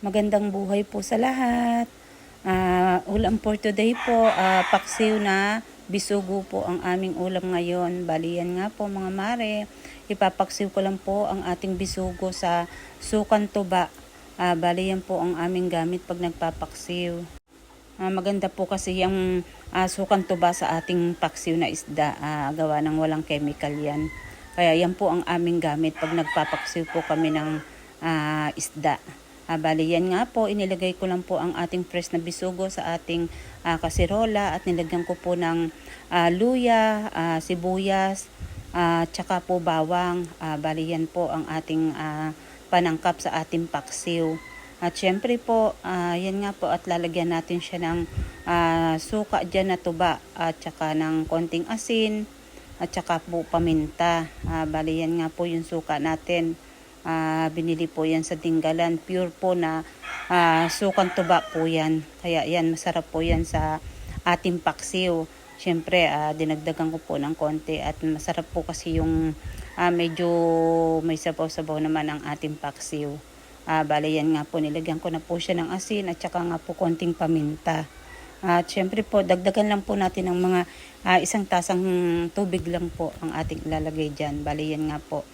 Magandang buhay po sa lahat. Ah, ulam for today po, ah, paksiw na bisugo po ang aming ulam ngayon. Bali yan nga po mga mare. Ipapaksiw ko lang po ang ating bisugo sa sukan tuba. Ah, bali yan po ang aming gamit pag nagpapaksiw. Ah, maganda po kasi yung ah, sukan tuba sa ating paksiw na isda. Ah, gawa ng walang chemical yan. Kaya yan po ang aming gamit pag nagpapaksiw po kami ng ah, isda. Ah, bali yan nga po, inilagay ko lang po ang ating fresh na bisugo sa ating ah, kasirola at nilagyan ko po ng ah, luya, ah, sibuyas, ah, tsaka po bawang. Ah, bali yan po ang ating ah, panangkap sa ating paksiw. At syempre po, ah, yan nga po at lalagyan natin siya ng ah, suka dyan na tuba at tsaka ng konting asin at tsaka po paminta. Ah, bali yan nga po yung suka natin. Ah, binili po yan sa Tinggalan. Pure po na ah, sukang tuba po yan. Kaya yan, masarap po yan sa ating paksiw. Siyempre, ah, dinagdagan ko po ng konti at masarap po kasi yung ah, medyo may sabaw-sabaw naman ang ating paksiw. Ah, bali yan nga po, nilagyan ko na po siya ng asin at saka nga po konting paminta. At syempre po, dagdagan lang po natin ng mga ah, isang tasang tubig lang po ang ating ilalagay dyan. Bali yan nga po.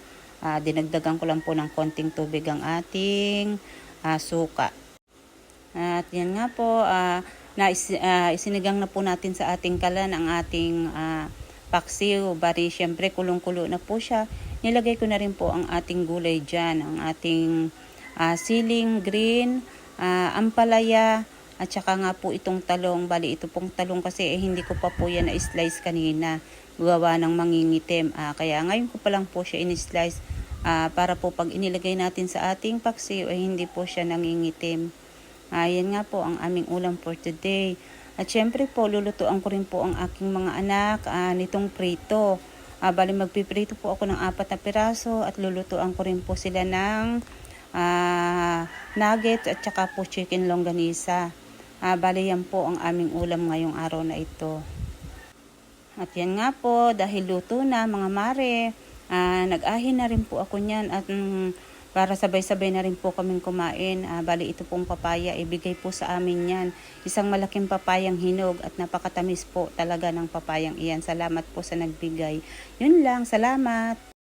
Ah, dinagdagan ko lang po ng konting tubig ang ating ah, suka. At yan nga po, ah, na ah, isinigang na po natin sa ating kalan ang ating ah, paksiw. Bari, syempre, kulong-kulo na po siya. Nilagay ko na rin po ang ating gulay dyan, ang ating ah, siling green, ah, ampalaya, at saka nga po itong talong. Bali, ito pong talong kasi eh, hindi ko pa po yan na-slice kanina. Gawa ng mangingitim. Ah, kaya ngayon ko pa lang po siya in-slice ah, para po pag inilagay natin sa ating paksiw ay hindi po siya nangingitim. Ayan nga po ang aming ulam for today. At syempre po, lulutuan ko rin po ang aking mga anak ah, nitong prito. Ah, bali magpiprito po ako ng apat na piraso at lulutuan ko rin po sila ng ah, nuggets at saka po chicken longganisa. Ah, bali yan po ang aming ulam ngayong araw na ito. At yan nga po, dahil luto na mga mare, ah, nag-ahin na rin po ako niyan at mm, para sabay-sabay na rin po kaming kumain. Ah, bali ito pong papaya, ibigay po sa amin yan. Isang malaking papayang hinog at napakatamis po talaga ng papayang iyan. Salamat po sa nagbigay. Yun lang, salamat.